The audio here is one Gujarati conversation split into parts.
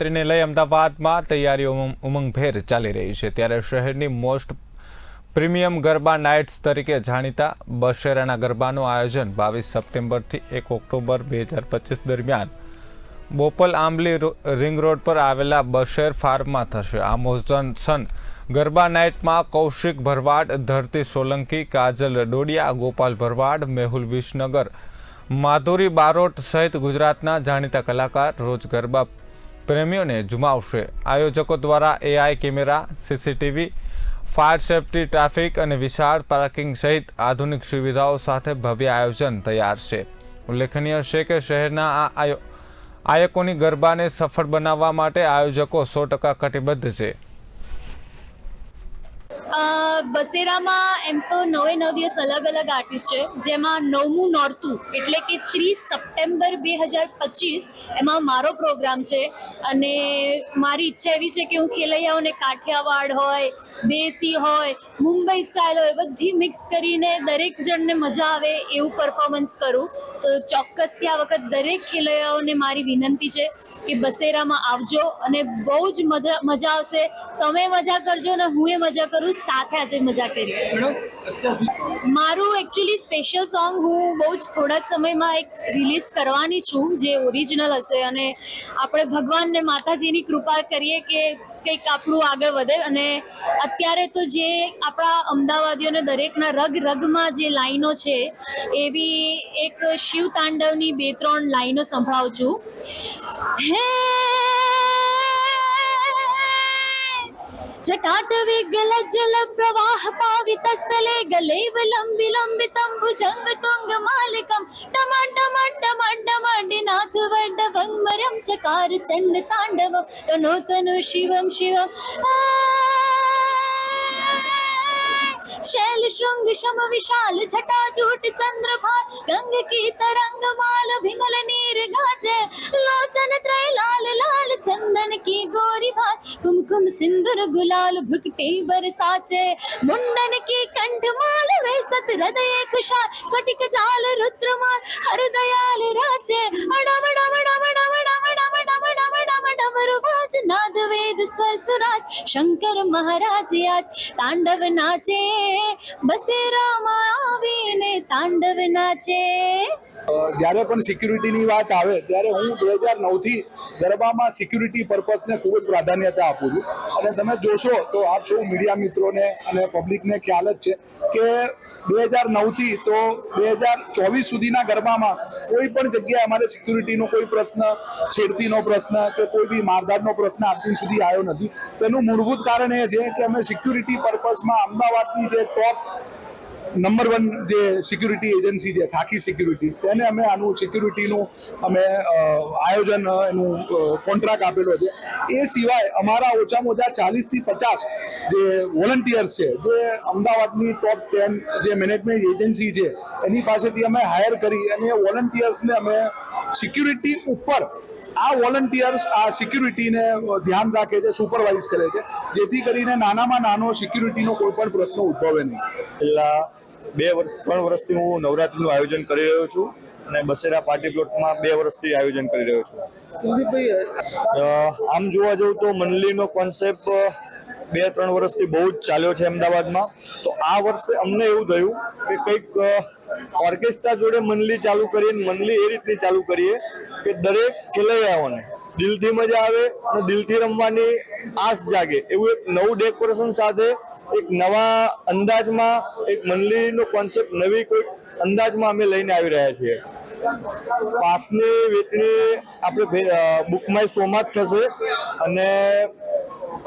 નવરાત્રિને લઈ અમદાવાદમાં તૈયારીઓ ઉમંગ- ઉમંગભેર ચાલી રહી છે. ત્યારે શહેરની મોસ્ટ પ્રીમિયમ ગરબા નાઇટ્સ તરીકે જાણીતા બશેરાના ગરબાનું આયોજન બાવીસ સપ્ટેમ્બરથી એક ઓક્ટોબર બે હજાર પચીસ દરમિયાન બોપલ આંબલી રિંગ રોડ પર આવેલા બશેર ફાર્મમાં થશે. આ મોઝન સન ગરબા નાઇટમાં કૌશિક ભરવાડ, ધરતી સોલંકી, કાજલ ડોડિયા, ગોપાલ ભરવાડ, મેહુલ વિસનગર, માધુરી બારોટ સહિત ગુજરાતના જાણીતા કલાકાર રોજ ગરબા પ્રેમીઓને ઝુમાવશે આયોજકો દ્વારા AI camera CCTV fire safety, traffic અને વિશાળ પાર્કિંગ સહિત આધુનિક સુવિધાઓ સાથે ભવ્ય આયોજન તૈયાર છે. ઉલ્લેખનીય છે કે શહેરના આ આયો- આયકોની ગરબાને સફળ બનાવવા માટે આયોજકો સો ટકા કટિબદ્ધ છે. બસેરામાં એમ તો નવે નવ દિવસ અલગ અલગ આર્ટિસ્ટ છે. જેમાં નવમું નોરતું એટલે કે ત્રીસ સપ્ટેમ્બર બે હજાર પચીસ એમાં મારો પ્રોગ્રામ છે. અને મારી ઈચ્છા એવી છે કે હું ખેલૈયાઓને કાઠિયાવાડ હોય, દેશી હોય, મુંબઈ સ્ટાઇલ હોય, બધી મિક્સ કરીને દરેક જણને મજા આવે એવું પરફોર્મન્સ કરું. તો ચોક્કસથી આ વખત દરેક ખેલૈયાઓને મારી વિનંતી છે કે બસેરામાં આવજો અને બહુ જ મજા મજા આવશે. તમે મજા કરજો ને હું એ મજા કરું સાથે આજે મજા કરી. મારું એકચ્યુઅલી સ્પેશિયલ સોંગ હું બહુ જ થોડાક સમયમાં એક રિલીઝ કરવાની છું જે ઓરિજિનલ હશે અને આપણે ભગવાનને માતાજીની કૃપા કરીએ કે કંઈક આપણું આગળ વધે. અને અત્યારે તો જે આપણા અમદાવાદીઓને દરેકના રગ રગમાં જે લાઈનો છે એવી એક શિવ તાંડવની બે ત્રણ લાઈનો સંભળાવું છું. હે जटाटवे गलजल प्रवाह पावितस्थले गलैवलं विलम्बितं भुजङ्गतुङ्गमालिकं टमाटमट्टमड्डमड्डिनाथवड्डवङ्मरं चकार चण्डताण्डवं तनोतनु शिवं शिवम् शैल शृंग शम विशाल जटा जूट चंद्रभार गंग की तरंग माल विमल नीर गाजे लोचन त्रय लाल लाल चंदन की गोरी भार कुमकुम सिंदूर गुलाल भ्रुकटे बरसाचे मुंडन की कंठ माल वे सत हृदय कुशाल स्फटिक जाल रुद्रमाल हर दयाल राजे अडम સરસરાજ શંકર મહારાજ આજ તાંડવ નાચે. બસેરામાં આવીને તાંડવ નાચે. જ્યારે પણ સિક્યુરિટીની વાત આવે, ત્યારે હું બે હજાર નવથી ગરબામાં સિક્યુરિટી પર્પઝને ખૂબ જ પ્રાધાન્યતા આપું છું. અને તમે જોશો તો આપ સૌ મીડિયા મિત્રોને અને પબ્લિકને ખ્યાલ જ છે કે બે હજાર નવથી તો બે હજાર ચોવીસ સુધીના ગરબામાં કોઈ પણ જગ્યાએ અમારે સિક્યુરિટીનો કોઈ પ્રશ્ન, છેડતીનો પ્રશ્ન કે કોઈ બી મારધાડનો પ્રશ્ન આજ દિન સુધી આવ્યો નથી. તેનું મૂળભૂત કારણ એ છે કે અમે સિક્યુરિટી પર્પઝમાં અમદાવાદની જે ટોપ નંબર વન જે સિક્યુરિટી એજન્સી છે, ખાખી સિક્યુરિટી તેને અમે આનું સિક્યુરિટીનું અમે આયોજન, એનું કોન્ટ્રાક્ટ આપેલો છે એ સિવાય અમારા ઓછામાં ઓછા ચાલીસથી પચાસ જે વોલન્ટિયર્સ છે, જે અમદાવાદની ટોપ ટેન જે મેનેજમેન્ટ એજન્સી છે, એની પાસેથી અમે હાયર કરી અને વોલન્ટિયર્સને અમે સિક્યુરિટી ઉપર આ વોલન્ટિયર્સ આ સિક્યુરિટીને ધ્યાન રાખે છે સુપરવાઇઝ કરે છે, જેથી કરીને નાનામાં નાનો સિક્યુરિટીનો કોઈ પણ પ્રશ્ન ઉદ્ભવે નહીં. છેલ્લા બે વર્ષ, ત્રણ વર્ષથી હું નવરાત્રીનું આયોજન કરી રહ્યો છું અને બસેરા પાર્ટી પ્લોટમાં બે વર્ષથી આયોજન કરી રહ્યો છું. આમ જોવા જવું તો મંડલીનો કોન્સેપ્ટ બે, ત્રણ વર્ષથી બહુ જ ચાલ્યો છે અમદાવાદમાં. તો આ વર્ષે અમને એવું થયું કે કંઈક ઓર્કેસ્ટ્રા જોડે મંડલી ચાલુ કરીએ મંડલી એ રીતની ચાલુ કરીએ કે દરેક ખેલૈયાઓને દિલથી મજા આવે અને દિલથી રમવાની આસ જાગે. એવું એક નવું ડેકોરેશન સાથે એક નવા અંદાજમાં એક મંડળીનો કોન્સેપ્ટ નવી કોઈક અંદાજમાં અમે લઈને આવી રહ્યા છીએ. પાસની વેચણી આપણે બુક માય શોમાં જ થશે અને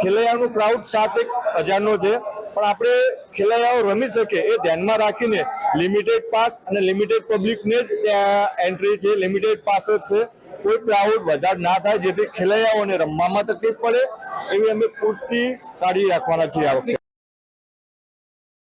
ખેલૈયાનું ક્રાઉડ સાત એક હજારનો છે. પણ આપણે ખેલૈયાઓ રમી શકે એ ધ્યાનમાં રાખીને લિમિટેડ પાસ અને લિમિટેડ પબ્લિકને જ ત્યાં એન્ટ્રી છે. લિમિટેડ પાસ જ છે. કોઈ ક્રાઉડ વધારે ના થાય, જેથી ખેલૈયાઓને રમવામાં તકલીફ પડે, એવી અમે પૂરતી કાઢી રાખવાના છીએ આ વખતે.